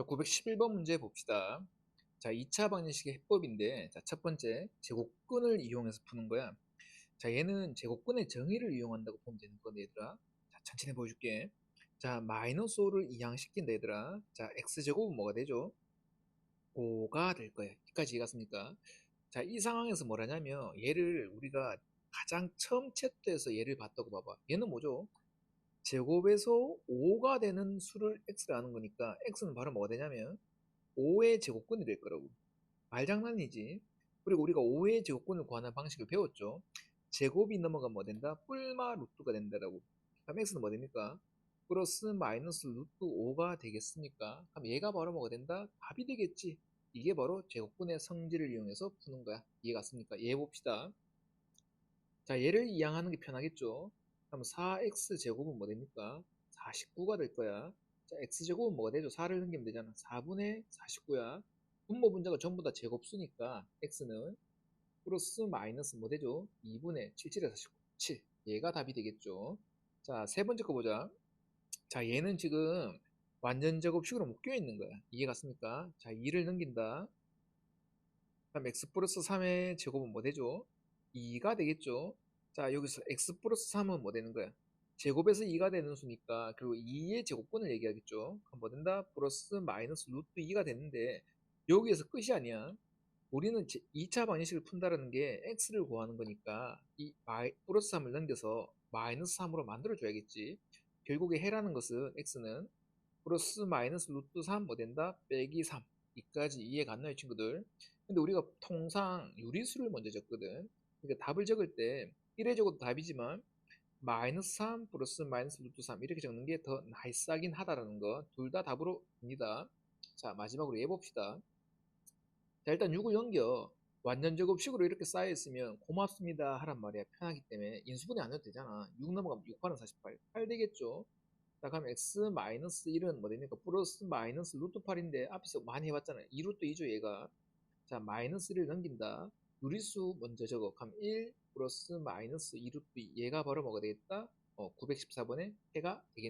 자, 911번 문제 봅시다. 자, 2차 방정식의 해법인데, 자, 첫 번째, 제곱근을 이용해서 푸는 거야. 자, 얘는 제곱근의 정의를 이용한다고 보면 되는 건데, 얘들아. 자, 천천히 보여줄게. 자, 마이너스 5를 이항시킨다, 얘들아. 자, x제곱은 뭐가 되죠? 5가 될 거야. 여기까지 이해갔습니까? 자, 이 상황에서 뭐라냐면, 얘를 우리가 가장 처음 채토에서 얘를 봤다고 봐봐. 얘는 뭐죠? 제곱에서 5가 되는 수를 x라 하는 거니까 x는 바로 뭐가 되냐면 5의 제곱근이 될 거라고 말장난이지 그리고 우리가 5의 제곱근을 구하는 방식을 배웠죠 제곱이 넘어가면 뭐 된다? 뿔마 루트가 된다라고 그럼 x는 뭐 됩니까? 플러스 마이너스 루트 5가 되겠습니까? 그럼 얘가 바로 뭐가 된다? 답이 되겠지 이게 바로 제곱근의 성질을 이용해서 푸는 거야 이해 갔습니까? 얘 봅시다 자 얘를 이항하는 게 편하겠죠 그럼 4x 제곱은 뭐 됩니까? 49가 될 거야. 자, x 제곱은 뭐가 되죠? 4를 넘기면 되잖아. 4분의 49야. 분모 분자가 전부 다 제곱수니까 x는 플러스 마이너스 뭐 되죠? 2분의 77에 49. 7. 얘가 답이 되겠죠. 자, 세 번째 거 보자. 자, 얘는 지금 완전 제곱식으로 묶여 있는 거야. 이해 갔습니까? 자, 2를 넘긴다. 그럼 x 플러스 3의 제곱은 뭐 되죠? 2가 되겠죠. 자, 여기서 x 플러스 3은 뭐 되는 거야? 제곱에서 2가 되는 수니까 그리고 2의 제곱근을 얘기하겠죠. 그럼 뭐 된다? 플러스 마이너스 루트 2가 되는데 여기에서 끝이 아니야. 우리는 2차 방정식을 푼다는 게 x를 구하는 거니까 이 마이, 플러스 3을 넘겨서 마이너스 3으로 만들어 줘야겠지. 결국에 해라는 것은 x는 플러스 마이너스 루트 3 뭐 된다? 빼기 3 이까지 이해 갔나요 친구들? 근데 우리가 통상 유리수를 먼저 적거든. 그러니까 답을 적을 때 1에 적어도 답이지만 마이너스 3 플러스 마이너스 루트 3 이렇게 적는 게 더 나이스하긴 하다라는 거. 둘 다 답으로 봅니다. 자 마지막으로 얘 봅시다. 자 일단 6을 넘겨 완전 제곱식으로 이렇게 쌓여있으면 고맙습니다 하란 말이야. 편하기 때문에. 인수분해 안 해도 되잖아. 6 넘어가면 6 8은 48 8 되겠죠? 자 그럼 x 마이너스 1은 뭐 됩니까? 플러스 마이너스 루트 8인데 앞에서 많이 해봤잖아요. 2루트 2죠 얘가. 자 마이너스 1을 넘긴다 유리수 먼저 적어. 그럼 1 플러스 마이너스 2루트 2 얘가 바로 뭐가 되겠다? 어, 914번의 해가 되겠다